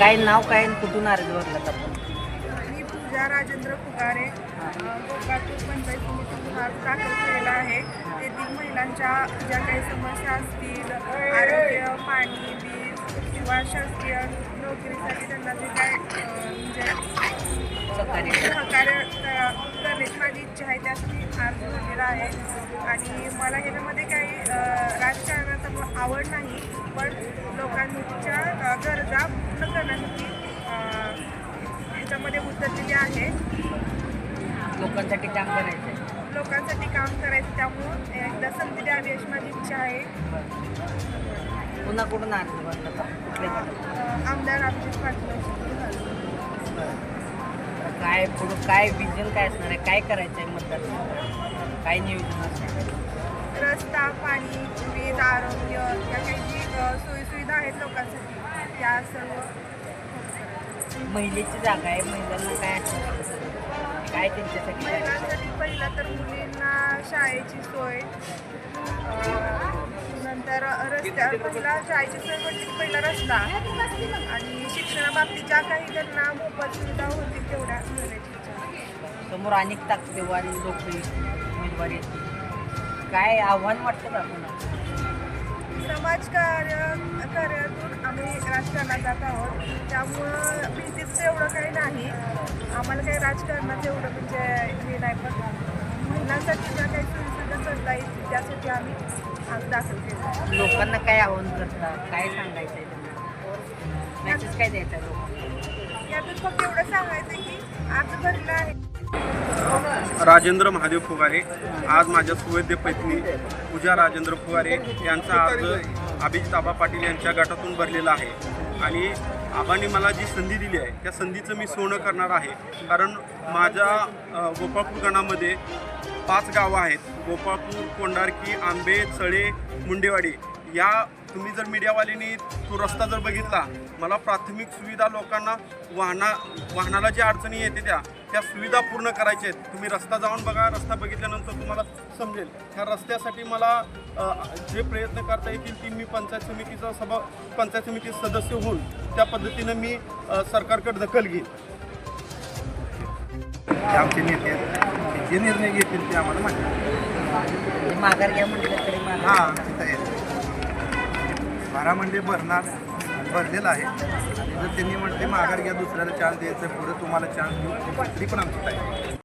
काय नाव काय आणि कुठून अर्ज भरलात आपण? मी पूजा राजेंद्र फुगारे. अ, गोकातूर पंचायत समितीतून अर्ज दाखल केलेला आहे. तेथील महिलांच्या ज्या काही समस्या असतील आरोग्य पाणी वीज किंवा शासकीय नोकरीसाठी त्यांना जे काय अ, म्हणजे सहकार्य इच्छा आहे त्यासाठी अर्ज भरलेला आहे. आणि मला ह्याच्यामध्ये काही राजकारणाचा आवड नाही पण लोकांच्या गरजा पूर्ण करण्यासाठी अ, ह्याच्यामध्ये उतरलेली आहे. लोकांसाठी काम करायचं लोकांसाठी काम करायचं त्यामुळं एकदा संधी द्यावी अशी माझी इच्छा आहे. पुन्हा कुठून अर्ज भरला आमदार अभिजित पाटील. काय पुढं काय विजन काय असणार आहे काय करायचं आहे मतदार काय नियोजन असणार आहे? रस्ता पाणी वीज आरोग्य या काही जी अ, सोयीसुविधा आहेत लोकांसाठी त्या सर्व महिलेची जागा आहे महिलांना काय असणार काय त्यांच्यासाठी? महिलांसाठी पहिलं तर मुलींना शाळेची सोय नंतर रस्त्या पहिला शाळेची सोय म्हणजे पहिला रस्ता. आणि शिक्षणाबाबतीत ज्या काही त्यांना मोफत सुविधा होतील तेवढ्या मिळण्याची. समोर अनेक ताकदीवान लोक उमेदवार काय आव्हान वाटतं का पुन्हा समाजकार्य कार्यातून आम्ही राजकारणात जात आहोत. त्यामुळं भीतीचं एवढं काही नाही. आम्हाला काही राजकारणाचं एवढं म्हणजे हे नाही पण महिलांसाठी ज्या काही सोयीसुविधा करता येतील त्यासाठी आम्ही आज दाखल केलं लोकांना काय आव्हान करता? काय सांगायचं आहे त्यांना? मॅसेज काय द्यायचा आहे लोकांना? यातून फक्त एवढं सांगायचं की अर्ज भरला आहे. राजेंद्र महादेव फुगारे आज माझ्या सुवैद्य पत्नी पूजा राजेंद्र फुगारे यांचा अर्ज अभिजित आबा पाटील यांच्या गटातून भरलेला आहे. आणि आबांनी मला जी संधी दिली आहे त्या संधीचं मी सोनं करणार आहे. कारण माझ्या गोपाळपूर गणामध्ये पाच गावं आहेत. गोपापूर कोंडारकी आंबे चळे मुंडेवाडी. या तुम्ही जर मीडियावाल्यांनी तो रस्ता जर बघितला मला प्राथमिक सुविधा लोकांना वाहना वाहनाला ज्या अडचणी येते त्या त्या सुविधा पूर्ण करायच्या आहेत. तुम्ही रस्ता जाऊन बघा रस्ता बघितल्यानंतर तुम्हाला समजेल. ह्या रस्त्यासाठी मला जे प्रयत्न करता येतील ती मी पंचायत समितीचा सभा पंचायत समिती सदस्य होऊन त्या पद्धतीनं मी सरकारकडे दखल घेईन. आमचे नेते जे निर्णय घेतील ते आम्हाला माहिती माघार घ्या म्हटलं तरी हां तिथं आहे बारा मंडे भरणार भरलेलं आहे. आणि जर त्यांनी म्हटले माघार घ्या दुसऱ्याला चान्स द्यायचं पुढे तुम्हाला चान्स देऊ तरी पण आमची आहे.